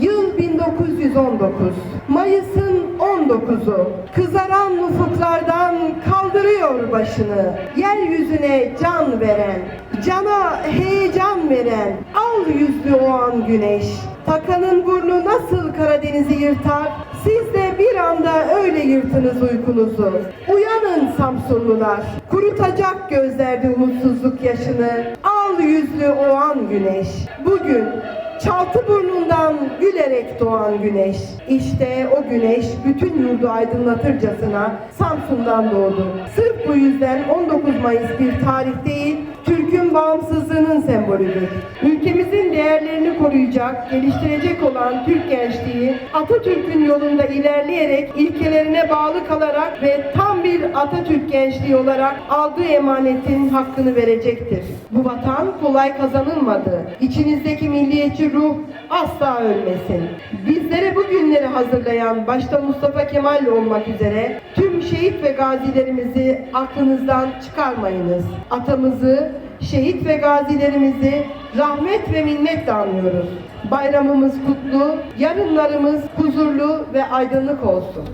Yıl 1919. Mayıs'ın 19'u. Kızaran ufuklardan kaldırıyor başını. Yeryüzüne can veren, cana heyecan veren, al yüzlü o an güneş. Takanın burnu nasıl Karadeniz'i yırtar? Siz de bir anda öyle yırtınız uykunuzu. Uyanın Samsunlular. Kurutacak gözlerde umutsuzluk yaşını. Al yüzlü o an güneş. Bugün Çaltı burnundan gülerek doğan güneş. İşte o güneş bütün yurdu aydınlatırcasına Samsun'dan doğdu. Sırf bu yüzden 19 Mayıs bir tarih değil, Türk'ün bağımsızlığının sembolüdür. Ülkemizin değerlerini koruyacak, geliştirecek olan Türk gençliği Atatürk'ün yolunda ilerleyerek ilkelerine bağlı kalarak ve tam bir Atatürk gençliği olarak aldığı emanetin hakkını verecektir. Bu vatan kolay kazanılmadı. İçinizdeki milliyetçi ruh asla ölmesin. Bizlere bu günleri hazırlayan başta Mustafa Kemal olmak üzere tüm şehit ve gazilerimizi aklınızdan çıkarmayınız. Atamızı, şehit ve gazilerimizi rahmet ve minnetle anıyoruz. Bayramımız kutlu, yarınlarımız huzurlu ve aydınlık olsun.